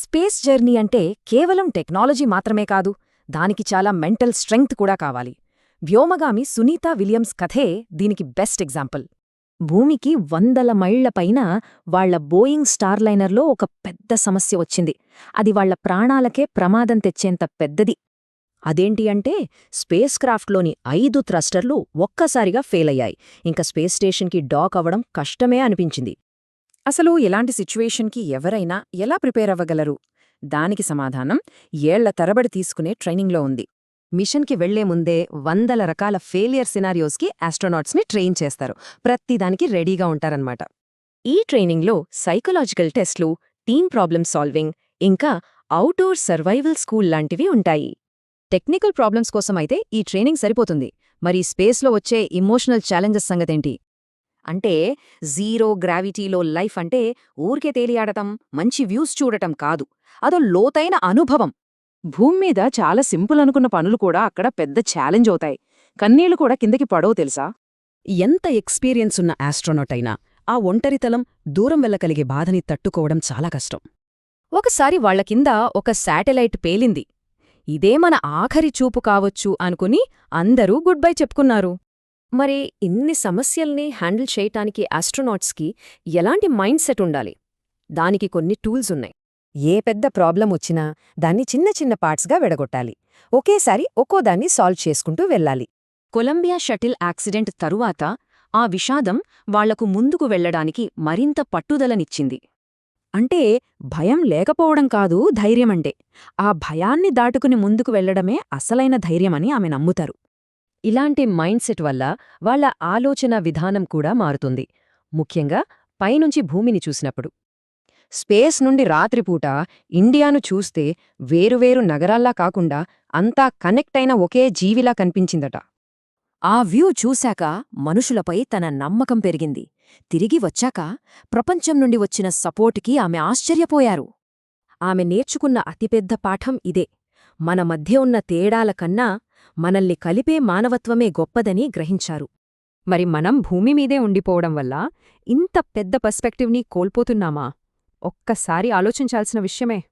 Space journey అంటే కేవలం technology మాత్రమే కాదు దానికి చాలా మెంటల్ స్ట్రెంగ్త్ కూడా కావాలి. వ్యోమగామి సునీతా విలియమ్స్ కథే దీనికి బెస్ట్ ఎగ్జాంపుల్. భూమికి వందల మైళ్ళపైన వాళ్ళ బోయింగ్ స్టార్లైనర్లో ఒక పెద్ద సమస్య వచ్చింది. అది వాళ్ళ ప్రాణాలకే ప్రమాదం తెచ్చేంత పెద్దది. అదేంటి అంటే స్పేస్ క్రాఫ్ట్లోని ఐదు థ్రస్టర్లు ఒక్కసారిగా ఫెయిల్ అయ్యాయి ఇంక స్పేస్ స్టేషన్కి డాక్ అవ్వడం కష్టమే అనిపించింది. అసలు ఇలాంటి సిచ్యువేషన్కి ఎవరైనా ఎలా ప్రిపేర్ అవ్వగలరు? దానికి సమాధానం ఏళ్ళ తరబడి తీసుకునే ట్రైనింగ్లో ఉంది. మిషన్కి వెళ్ళే ముందే వందల రకాల ఫెయిలియర్ సినారియోస్కి ఆస్ట్రోనాట్స్ని ట్రైన్ చేస్తారు. ప్రతిదానికి రెడీగా ఉంటారన్నమాట. ఈ ట్రైనింగ్లో సైకలాజికల్ టెస్ట్లు టీమ్ ప్రాబ్లమ్ సాల్వింగ్ ఇంకా అవుట్డోర్ సర్వైవల్ స్కూల్ లాంటివి ఉంటాయి. టెక్నికల్ ప్రాబ్లమ్స్ కోసమైతే ఈ ట్రైనింగ్ సరిపోతుంది. మరి స్పేస్లో వచ్చే ఇమోషనల్ ఛాలెంజెస్ సంగతేంటి? అంటే జీరో గ్రావిటీలో లైఫ్ అంటే ఊరికే తేలియాడటం మంచి వ్యూస్ చూడటం కాదు. అదో లోతైన అనుభవం. భూమ్మీద చాలా సింపుల్ అనుకున్న పనులు కూడా అక్కడ పెద్ద ఛాలెంజ్ అవుతాయి. కన్నీళ్ళు కూడా కిందకి పడవు తెలుసా? ఎంత ఎక్స్పీరియన్స్ ఉన్న ఆస్ట్రోనోట్ అయినా ఆ ఒంటరితలం దూరం వెళ్ళకలిగే బాధని తట్టుకోవడం చాలా కష్టం. ఒకసారి వాళ్ళ కింద ఒక శాటిలైట్ పేలింది. ఇదే మన ఆఖరి చూపు కావచ్చు అనుకుని అందరూ గుడ్ బై చెప్పుకున్నారు. మరి ఇన్ని సమస్యల్ని హ్యాండిల్ చేయటానికి ఆస్ట్రోనాట్స్కి ఎలాంటి మైండ్ సెట్ ఉండాలి? దానికి కొన్ని టూల్స్ ఉన్నాయి. ఏ పెద్ద ప్రాబ్లం వచ్చినా దాన్ని చిన్న చిన్న పార్ట్స్గా విడగొట్టాలి. ఒకేసారి ఒక్కోదాన్ని సాల్వ్ చేసుకుంటూ వెళ్ళాలి. కొలంబియా షటిల్ యాక్సిడెంట్ తరువాత ఆ విషాదం వాళ్ళకు ముందుకు వెళ్ళడానికి మరింత పట్టుదలనిచ్చింది. అంటే భయం లేకపోవడం కాదు ధైర్యమంటే. ఆ భయాన్ని దాటుకుని ముందుకు వెళ్ళడమే అసలైన ధైర్యమని ఆమె నమ్ముతారు. ఇలాంటి మైండ్ సెట్ వల్ల వాళ్ళ ఆలోచన విధానం కూడా మారుతుంది. ముఖ్యంగా పైనుంచి భూమిని చూసినప్పుడు. స్పేస్ నుండి రాత్రిపూట ఇండియాను చూస్తే వేరువేరు నగరాల్లా కాకుండా అంతా కనెక్ట్ అయిన ఒకే జీవిలా కనిపించిందట. ఆ వ్యూ చూశాక మనుషులపై తన నమ్మకం పెరిగింది. తిరిగి వచ్చాక ప్రపంచం నుండి వచ్చిన సపోర్టుకి ఆమె ఆశ్చర్యపోయారు. ఆమె నేర్చుకున్న అతిపెద్ద పాఠం ఇదే. మన మధ్య ఉన్న తేడాల కన్నా మనల్ని కలిపే మానవత్వమే గొప్పదని గ్రహించారు. మరి మనం భూమి మీదే ఉండిపోవడం వల్ల ఇంత పెద్ద పర్స్పెక్టివ్ని కోల్పోతున్నామా? ఒక్కసారి ఆలోచించాల్సిన విషయమే.